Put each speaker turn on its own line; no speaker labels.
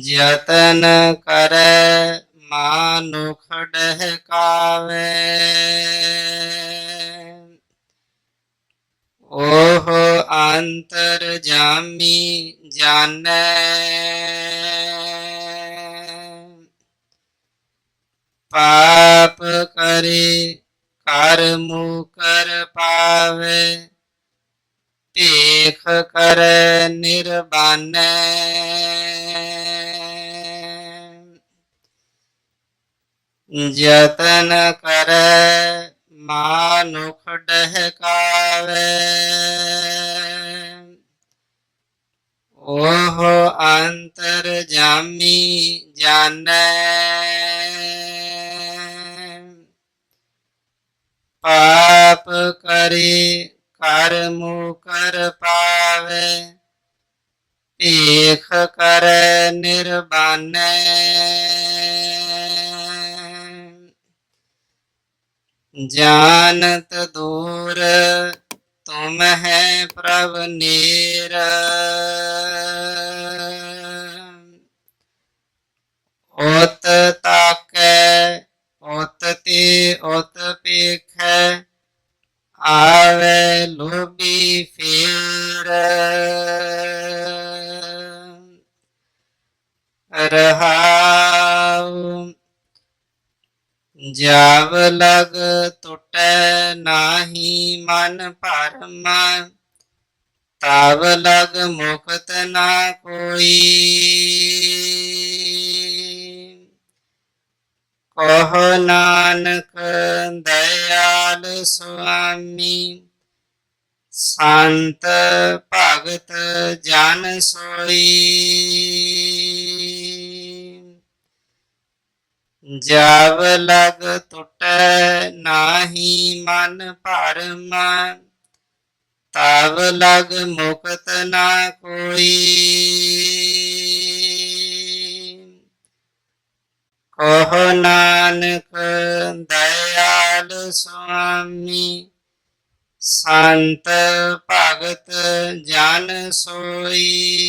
ਜਤਨ ਕਰੈ ਮਾਨੁਖ ਡਹਿਕਾਵੇ। ਓਹ ਅੰਤਰ ਜਾਮੀ ਜਾਣੈ। ਪਾਪ ਕਰੇ ਕਰ ਮੁਕਰ ਪਾਵੇ। ਭੇਖ ਕਰੈ ਨਿਰਬਾਨੈ। ਜਤਨ ਕਰੈ ਮਾਨੁਖ ਡਹਿਕਾਵੇ ਓਹ ਅੰਤਰ ਜਾਮੀ ਜਾਣੈ। ਪਾਪ ਕਰੇ ਕਰ ਮੁਕਰ ਪਾਵੇ। ਭੇਖ ਕਰੈ, ਨਿਰਬਾਨੈ। ਜਾਨਤ ਦੂਰ, ਤੁਮ ਹੈ ਪ੍ਰਭ ਨੀਰ। ਉਤ ਤਾਕੈ, ਉਤ ਤੇ ਉਤ ਪੇਖੈ, ਆਵੇ ਲੋਭੀ ਫੇਰ। ਰਹਾਉ ਜਾਵ ਲਗ ਟੁਟੈ ਨਾਹੀ ਮਨ ਭਰਮਾ ਤਬ ਲਗ ਮੁਕਤ ਨਾ ਕੋਈ। ਕਹ ਨਾਨਕ ਦਇਆਲ ਸੁਆਮੀ, ਸੰਤ ਭਗਤ ਜਨ ਸੋਈ। ਜਾਵ ਲਗ ਟੁਟੈ ਨਾਹੀ ਮਨ ਭਰਮਾ ਤਬ ਲਗ ਮੁਕਤ ਨਾ ਕੋਈ। ਕਹੋ ਨਾਨਕ ਦਇਆਲ ਸੁਆਮੀ, ਸੰਤ ਭਗਤ ਜਨ ਸੋਈ।